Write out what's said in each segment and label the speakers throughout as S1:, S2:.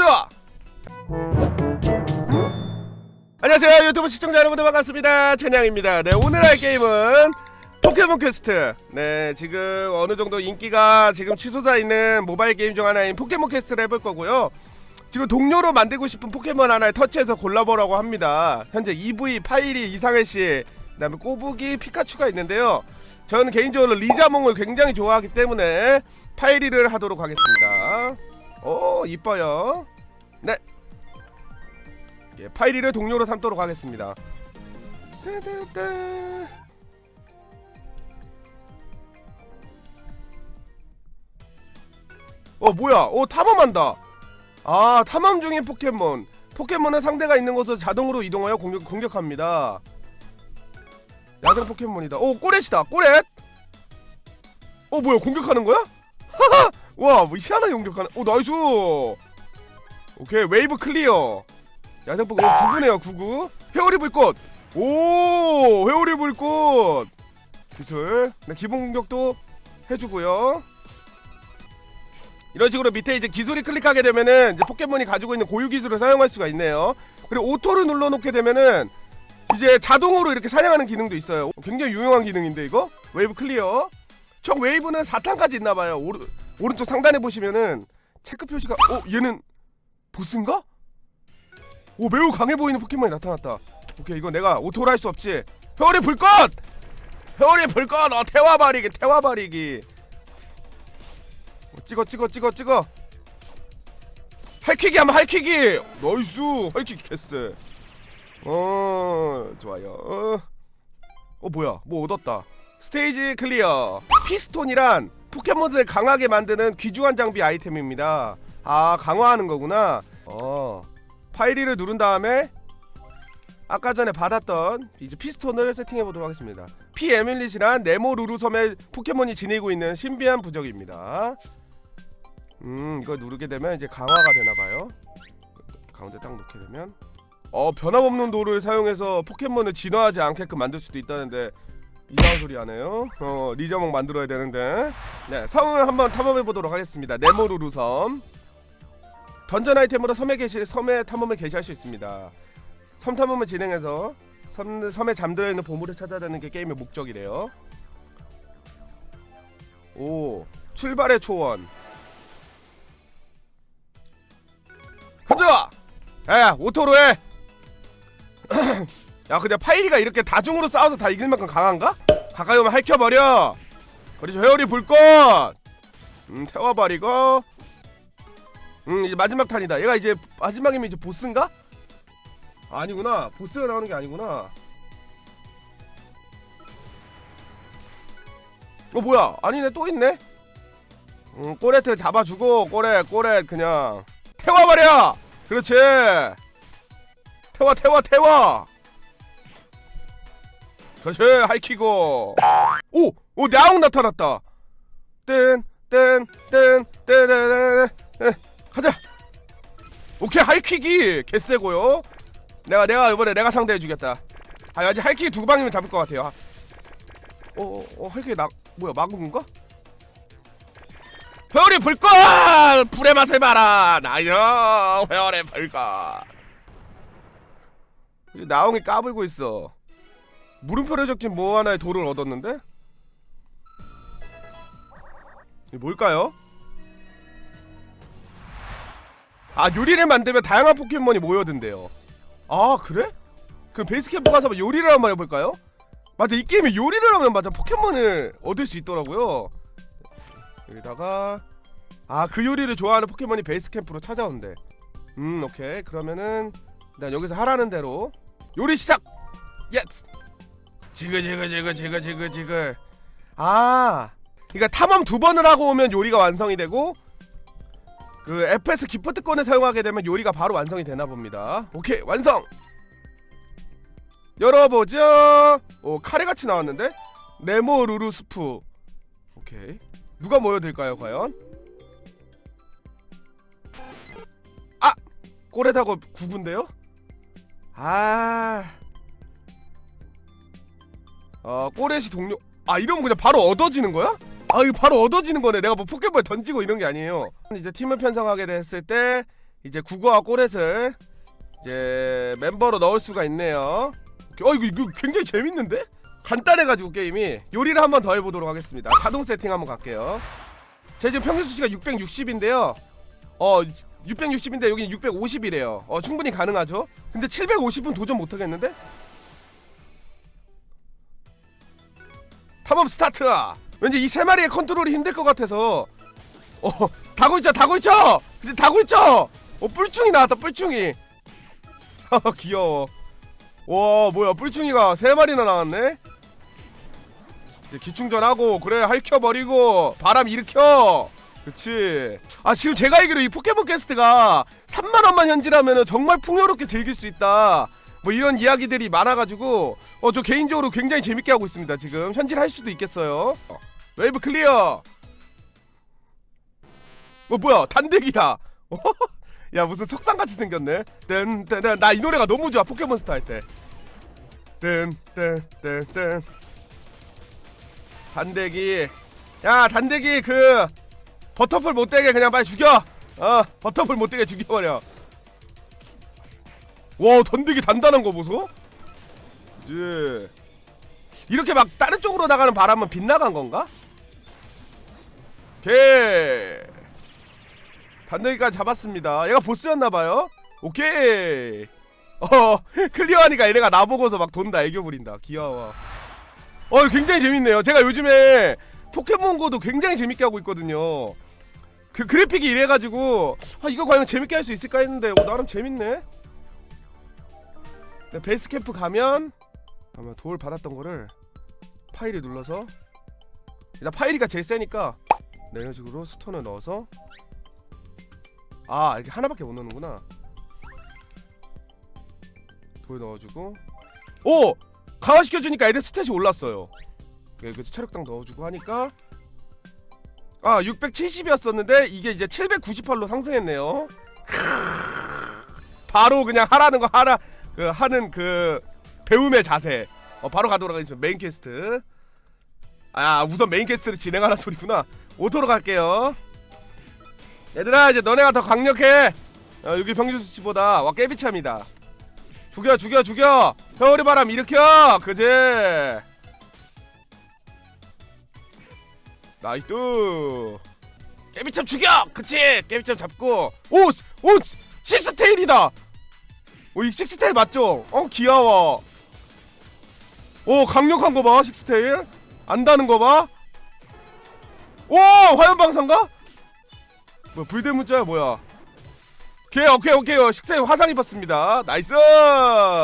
S1: 가자. 안녕하세요 유튜브 시청자 여러분들 반갑습니다. 천양입니다. 네 오늘 할 게임은 포켓몬 퀘스트. 네 지금 어느 정도 인기가 지금 치솟아 있는 모바일 게임 중 하나인 포켓몬 퀘스트를 해볼 거고요. 지금 동료로 만들고 싶은 포켓몬 하나를 터치해서 골라보라고 합니다. 현재 EV, 파이리, 이상해씨 그 다음에 꼬부기, 피카츄가 있는데요. 저는 개인적으로 리자몽을 굉장히 좋아하기 때문에 파이리를 하도록 하겠습니다 오 이뻐요 네 예, 파이리를 동료로 삼도록 하겠습니다. 따다다. 어 뭐야? 어 탐험한다. 아 탐험 중인 포켓몬. 포켓몬은 상대가 있는 곳으로 자동으로 이동하여 공격, 공격합니다. 야생 포켓몬이다. 오 꼬렛이다. 꼬렛. 어 뭐야 공격하는 거야? 하하. 와, 뭐 희한하게 공격하는. 오 나이스. 오케이 웨이브 클리어. 야생복 오 9구네요 9구. 회오리 불꽃. 오 회오리 불꽃. 기술. 네, 기본 공격도 해주고요. 이런 식으로 밑에 이제 기술이 클릭하게 되면은 이제 포켓몬이 가지고 있는 고유 기술을 사용할 수가 있네요. 그리고 오토를 눌러놓게 되면은 이제 자동으로 이렇게 사냥하는 기능도 있어요. 굉장히 유용한 기능인데 이거? 웨이브 클리어. 총 웨이브는 4탄까지 있나봐요. 오른, 오른쪽 상단에 보시면은 체크 표시가 어 얘는 보스인가? 오 매우 강해 보이는 포켓몬이 나타났다. 오케이 이거 내가 오토로 할수 없지. 회오리 불꽃! 회오리 불꽃! 어 태화바리기 태화바리기. 어, 찍어 찍어 찍어 찍어. 할퀴기 하면 할퀴기! 나이스! 할퀴기 캐스 어 좋아요. 어, 어 뭐야? 뭐 얻었다. 스테이지 클리어. 피스톤이란 포켓몬을 강하게 만드는 귀중한 장비 아이템입니다 아 강화하는 거구나 어 파이리를 누른 다음에 아까 전에 받았던 이제 피스톤을 세팅해 보도록 하겠습니다. 피 에밀릿이란 네모 루루 섬에 포켓몬이 지니고 있는 신비한 부적입니다. 음 이거 누르게 되면 이제 강화가 되나 봐요. 가운데 딱 놓게 되면 어 변함없는 돌을 사용해서 포켓몬을 진화하지 않게끔 만들 수도 있다는데 이상한 소리 하네요. 어 리저몽 만들어야 되는데 네 섬을 한번 탐험해 보도록 하겠습니다. 네모 루루 섬. 던전 아이템으로 섬에 게시 섬에 탐험을 개시할 수 있습니다. 섬 탐험을 진행해서 섬, 섬에 잠들어 있는 보물을 찾아내는 게 게임의 목적이래요. 오 출발의 초원. 가자. 야 오토로 해. 야 근데 파이리가 이렇게 다중으로 싸워서 다 이길 만큼 강한가? 가까이 오면 할켜버려. 그렇죠 회오리 불꽃. 음 태워버리고. 음 이제 마지막 탄이다. 얘가 이제 마지막이면 이제 보스인가? 아니구나. 보스가 나오는 게 아니구나. 어 뭐야? 아니네 또 있네. 음 꼬레트 잡아주고 꼬레 꼬레 그냥 태워버려. 그렇지. 태워 태워 태워. 그렇지 할키고. 오! 오 나옹 나타났다. 뜬뜬뜬뜬뜬뜬 가자. 오케이 할퀴기 개쎄고요. 내가 내가 이번에 내가 상대해 주겠다. 아 아직 할퀴기 두 방이면 잡을 것 같아요. 어어 어, 할퀴기 나 뭐야 마구인가? 회오리 불꽃 불의 맛을 봐라 나이스 회오리 불꽃 나옹이 까불고 있어 물음표를 적힌 뭐 하나의 돌을 얻었는데 이게 뭘까요? 아 요리를 만들면 다양한 포켓몬이 모여든대요 아 그래? 그럼 베이스캠프 가서 요리를 한번 해볼까요? 맞아 이 게임에 요리를 하면 맞아 포켓몬을 얻을 수 있더라고요 여기다가 아 그 요리를 좋아하는 포켓몬이 베이스캠프로 찾아온대 음 오케이 그러면은 나 여기서 하라는 대로 요리 시작! 예스! 지글지글지글 지글지글 지글 아 그러니까 탐험 두 번을 하고 오면 요리가 완성이 되고 그 FS 기프트권을 사용하게 되면 요리가 바로 완성이 되나 봅니다. 오케이 완성. 열어보죠. 오 카레같이 나왔는데 네모 루루 스프. 오케이 누가 모여들까요 과연? 아 꼬레다고 구군데요? 아. 어 꼬레시 동료. 아 이러면 그냥 바로 얻어지는 거야? 아 이거 바로 얻어지는 거네. 내가 뭐 포켓볼 던지고 이런 게 아니에요. 이제 팀을 편성하게 됐을 때 이제 국어와 꼬렛을 이제 멤버로 넣을 수가 있네요. 어 이거 이거 굉장히 재밌는데? 간단해가지고 게임이 요리를 한번 더 해보도록 하겠습니다. 자동 세팅 한번 갈게요. 제 지금 평균 수치가 660인데요. 어 660인데 여기 650이래요. 어 충분히 가능하죠. 근데 750은 도전 못하겠는데? 탐험 스타트! 왠지 이 세 마리의 컨트롤이 힘들 것 같아서. 어 다고 있죠 다고 있죠! 이제 다고 있죠! 어 뿔충이 나왔다 뿔충이. 하하 귀여워. 와 뭐야 뿔충이가 세 마리나 나왔네? 이제 기충전하고 그래 핥혀버리고 바람 일으켜! 그치? 아 지금 제가 알기로 이 포켓몬 캐스트가 3만원만 현질하면 정말 풍요롭게 즐길 수 있다 뭐 이런 이야기들이 많아가지고 어 저 개인적으로 굉장히 재밌게 하고 있습니다 지금. 현질 할 수도 있겠어요. 어, 웨이브 클리어! 어 뭐야? 단대기다! 야 무슨 석상같이 생겼네. 뜬뜬나 이 노래가 너무 좋아 포켓몬스터 할때뜬뜬뜬뜬 단대기. 야 단대기 그 버터풀 못되게 그냥 빨리 죽여! 어 버터풀 못되게 죽여버려 와 단대기 단단한 거 보소? 이제 이렇게 막 다른 쪽으로 나가는 바람은 빗나간 건가? 오케이. 단대기까지 잡았습니다. 얘가 보스였나봐요? 오케이. 어 클리어하니까 얘네가 나보고서 막 돈다 애교 부린다. 귀여워. 어 굉장히 재밌네요. 제가 요즘에 포켓몬고도 굉장히 재밌게 하고 있거든요. 그 그래픽이 이래가지고 아 이거 과연 재밌게 할 수 있을까 했는데 어, 나름 재밌네 네, 베이스 캠프 가면 아마 도울 받았던 거를 파일을 눌러서 일단 파일이가 제일 세니까 네, 이런 식으로 스톤을 넣어서 아 이렇게 하나밖에 못 넣는구나. 돌 넣어주고. 오! 강화시켜주니까 애들 스탯이 올랐어요. 예, 그래서 체력당 넣어주고 하니까 아 670이었었는데 이게 이제 798로 상승했네요. 바로 그냥 하라는 거 하라 그 하는 그 배움의 자세. 어 바로 가도록 하겠습니다. 메인 퀘스트. 아 우선 메인 퀘스트를 진행하는 소리구나. 오토로 갈게요. 얘들아 이제 너네가 더 강력해. 어, 여기 평균 수 치보다. 와 깨비참이다 죽여 죽여 죽여. 겨울의 바람 일으켜. 그제 나이스. 깨비참 죽여! 그치? 깨비참 잡고. 오오 식스테일이다 오이 식스테일 맞죠? 어 귀여워. 오 강력한 거봐 식스테일. 안다는 거봐. 오 화염방사인가? 뭐 불대 문자야 뭐야? 오케이 오케이 오케이. 식스테일 화상 입었습니다. 나이스!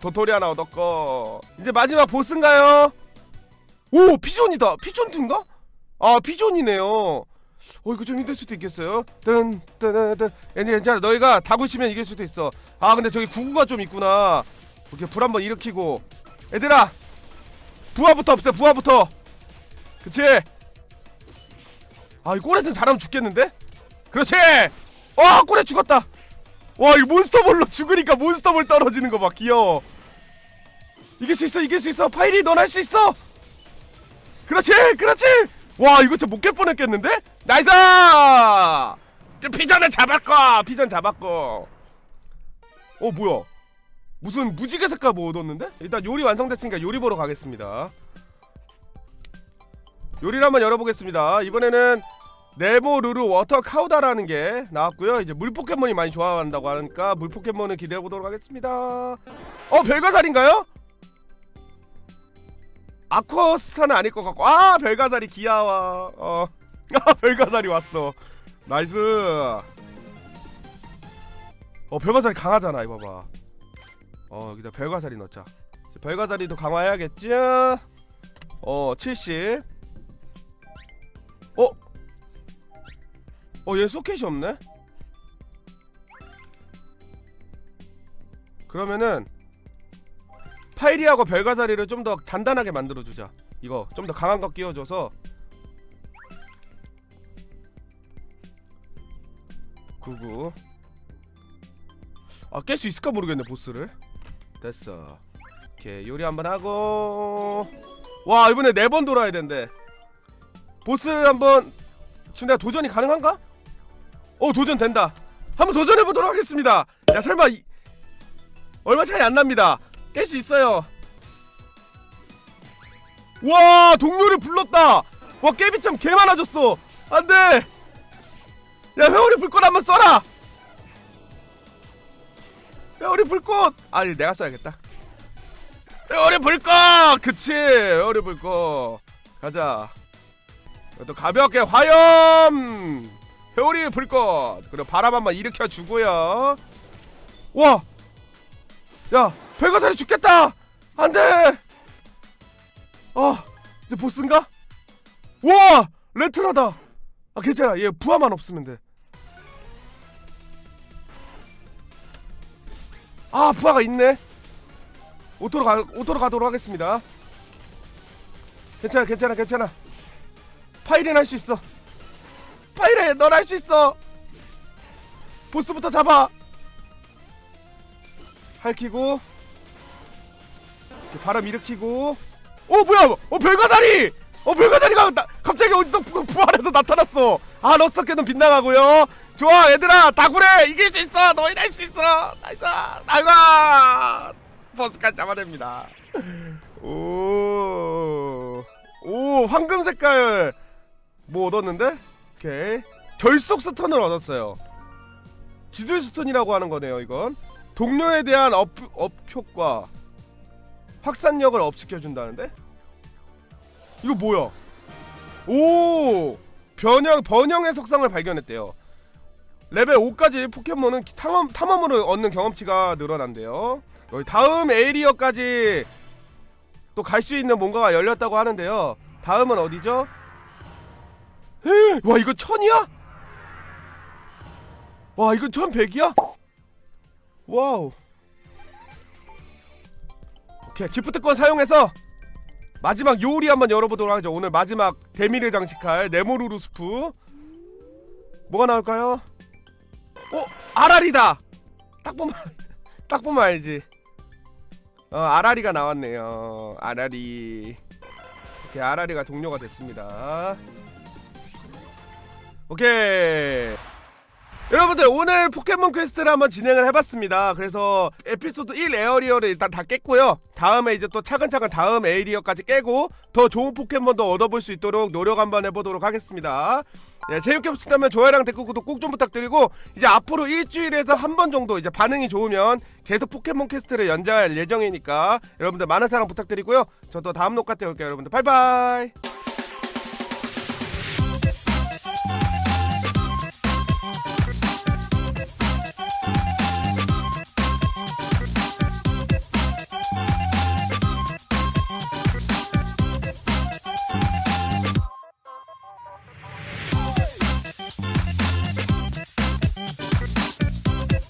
S1: 도토리 하나 얻었고. 이제 마지막 보스인가요? 오 피존이다. 피존인가? 아 피존이네요. 어 이거 좀 힘들 수도 있겠어요. 뜬뜬뜬 괜찮아 괜찮아 너희가 다구시면 이길 수도 있어. 아 근데 저기 구구가 좀 있구나. 이렇게 불 한번 일으키고 얘들아 부하부터 없애 부하부터. 그치? 아이 꼬렛은 잘하면 죽겠는데? 그렇지. 와 꼬렛 죽었다. 와 이 몬스터볼로 죽으니까 몬스터볼 떨어지는 거 봐 귀여워. 이길 수 있어 이길 수 있어 파이리 넌 할 수 있어. 그렇지 그렇지. 와 이거 진짜 못 깰 뻔했겠는데? 나이스! 피전을 잡았고 피전 잡았고 어 뭐야 무슨 무지개 색깔 뭐 얻었는데? 일단 요리 완성됐으니까 요리 보러 가겠습니다 요리를 한번 열어보겠습니다 이번에는 네모 루루 워터 카우다라는 게 나왔고요 이제 물 포켓몬이 많이 좋아한다고 하니까 물 포켓몬을 기대해 보도록 하겠습니다 어 별가살인가요? 아쿠아스타는 아닐 것 같고. 아 별가살이 귀여워 어. 아, 별가살이 왔어. 나이스. 어 별가살이 강하잖아 이거 봐봐 어 여기다 별가살이 넣자. 별가살이도 강화해야겠지? 어 70. 어? 어 얘 소켓이 없네? 그러면은 파이리하고 별가사리를 좀 더 단단하게 만들어주자. 이거 좀 더 강한 거 끼워줘서. 구구. 아 깰 수 있을까 모르겠네 보스를. 됐어. 오케이 요리 한번 하고. 와 이번에 네 번 돌아야 된대. 보스 한번 지금 내가 도전이 가능한가? 어 도전 된다. 한번 도전해 보도록 하겠습니다. 야 설마 이... 얼마 차이 안 납니다. 깰 수 있어요. 와 동료를 불렀다. 와 깨비참 개 많아졌어. 안돼. 야 회오리 불꽃 한번 써라. 회오리 불꽃. 아니 내가 써야겠다. 회오리 불꽃. 그치 회오리 불꽃. 가자. 또 가볍게 화염. 회오리 불꽃. 그리고 바람 한번 일으켜 주고요. 와. 야 백화사리 죽겠다. 안돼. 아 이제 보스인가? 와 레트라다. 아 괜찮아 얘 부하만 없으면 돼. 아 부하가 있네. 오토로 가 오토로 가도록 하겠습니다. 괜찮아 괜찮아 괜찮아. 파이렌 할수 있어. 파이렌 넌 할 수 있어. 보스부터 잡아. 이렇게 바람 일으키고. 어 뭐야! 어 별가자리! 어 별가자리가 나, 갑자기 어디서 부, 부활해서 나타났어. 아 러스터캐는 빗나가고요. 좋아 얘들아! 다구래 이길 수 있어! 너희 할수 있어! 나이스! 나이스 버스까지 잡아냅니다. 오오 황금 색깔 뭐 얻었는데? 오케이. 결속 스턴을 얻었어요. 기술 스턴이라고 하는 거네요 이건 동료에 대한 업, 업 효과 확산력을 업시켜준다는데? 이거 뭐야? 오 변형 번영의 속성을 발견했대요. 레벨 5까지 포켓몬은 탐험 탐험으로 얻는 경험치가 늘어난대요. 여기 다음 에리어까지 또 갈 수 있는 뭔가가 열렸다고 하는데요. 다음은 어디죠? 헤, 와 이거 천이야? 와 이건 천백이야? 와우. 오케이 기프트권 사용해서 마지막 요리 한번 열어보도록 하죠. 오늘 마지막 대미를 장식할 네모루루 스프. 뭐가 나올까요? 어 아라리다. 딱 보면 딱 보면 알지. 어 아라리가 나왔네요. 아라리. 오케이 아라리가 동료가 됐습니다. 오케이. 여러분들 오늘 포켓몬 퀘스트를 한번 진행을 해봤습니다. 그래서 에피소드 1 에어리어를 일단 다 깼고요. 다음에 이제 또 차근차근 다음 에어리어까지 깨고 더 좋은 포켓몬도 얻어볼 수 있도록 노력 한번 해보도록 하겠습니다. 네, 재밌게 보셨다면 좋아요랑 댓글 구독 꼭 좀 부탁드리고 이제 앞으로 일주일에서 한 번 정도 이제 반응이 좋으면 계속 포켓몬 퀘스트를 연장할 예정이니까 여러분들 많은 사랑 부탁드리고요. 저도 다음 녹화 때 올게요. 여러분들 바이바이.